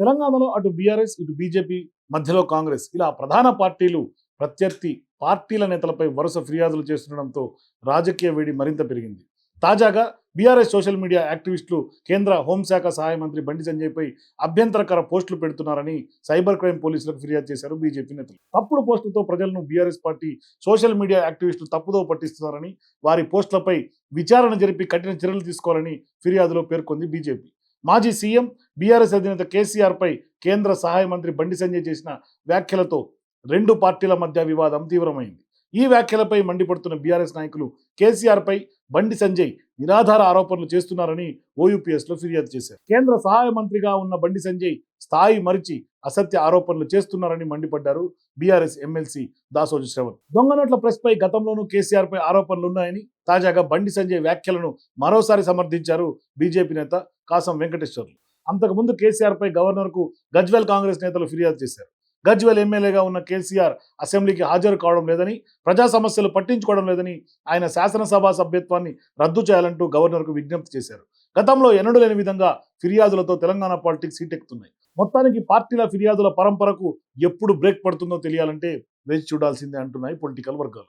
తెలంగాణలో అటు బీఆర్ఎస్ ఇటు బీజేపీ మధ్యలో కాంగ్రెస్ ఇలా ప్రధాన పార్టీలు ప్రత్యర్థి పార్టీల నేతలపై వరుస ఫిర్యాదులు చేస్తుండడంతో రాజకీయ వేడి మరింత పెరిగింది. తాజాగా బీఆర్ఎస్ సోషల్ మీడియా యాక్టివిస్టులు కేంద్ర హోంశాఖ సహాయ మంత్రి బండి సంజయ్పై అభ్యంతరకర పోస్టులు పెడుతున్నారని సైబర్ క్రైమ్ పోలీసులకు ఫిర్యాదు చేశారు బీజేపీ నేతలు. తప్పుడు పోస్టులతో ప్రజలను బీఆర్ఎస్ పార్టీ సోషల్ మీడియా యాక్టివిస్టులు తప్పుదో పట్టిస్తున్నారని వారి పోస్టులపై విచారణ జరిపి కఠిన చర్యలు తీసుకోవాలని ఫిర్యాదులో పేర్కొంది బీజేపీ. మాజీ సీఎం బీఆర్ఎస్ అధినేత కేసీఆర్పై కేంద్ర సహాయ మంత్రి బండి సంజయ్ చేసిన వ్యాఖ్యలతో రెండు పార్టీల మధ్య వివాదం తీవ్రమైంది. ఈ వ్యాఖ్యలపై మండిపడుతున్న బీఆర్ఎస్ నాయకులు కేసీఆర్పై బండి సంజయ్ నిరాధార ఆరోపణలు చేస్తున్నారని ఓయూపీఎస్లో ఫిర్యాదు చేశారు. కేంద్ర సహాయ మంత్రిగా ఉన్న బండి సంజయ్ స్థాయి మరిచి అసత్య ఆరోపణలు చేస్తున్నారని మండిపడ్డారు బీఆర్ఎస్ ఎమ్మెల్సీ దాసోజు శ్రవణ్. దొంగ నోట్ల ప్రెస్ పై గతంలోనూ కేసీఆర్ పై ఆరోపణలు ఉన్నాయని తాజాగా బండి సంజయ్ వ్యాఖ్యలను మరోసారి సమర్థించారు బీజేపీ నేత కాసం వెంకటేశ్వర్లు. అంతకుముందు కేసీఆర్ పై గవర్నర్కు గజ్వెల్ కాంగ్రెస్ నేతలు ఫిర్యాదు చేశారు. గజ్వెల్ ఎమ్మెల్యేగా ఉన్న కేసీఆర్ అసెంబ్లీకి హాజరు కావడం లేదని ప్రజా సమస్యలు పట్టించుకోవడం లేదని ఆయన శాసనసభ సభ్యత్వాన్ని రద్దు చేయాలంటూ గవర్నర్కు విజ్ఞప్తి చేశారు. గతంలో ఎన్నడూ లేని విధంగా ఫిర్యాదులతో తెలంగాణ పాలిటిక్స్ సీటెక్కుతున్నాయి మొత్తానికి పార్టీల ఫిర్యాదుల పరంపరకు ఎప్పుడు బ్రేక్ పడుతుందో తెలియాలంటే వేచి చూడాల్సిందే అంటున్నాయి పొలిటికల్ వర్గాలు.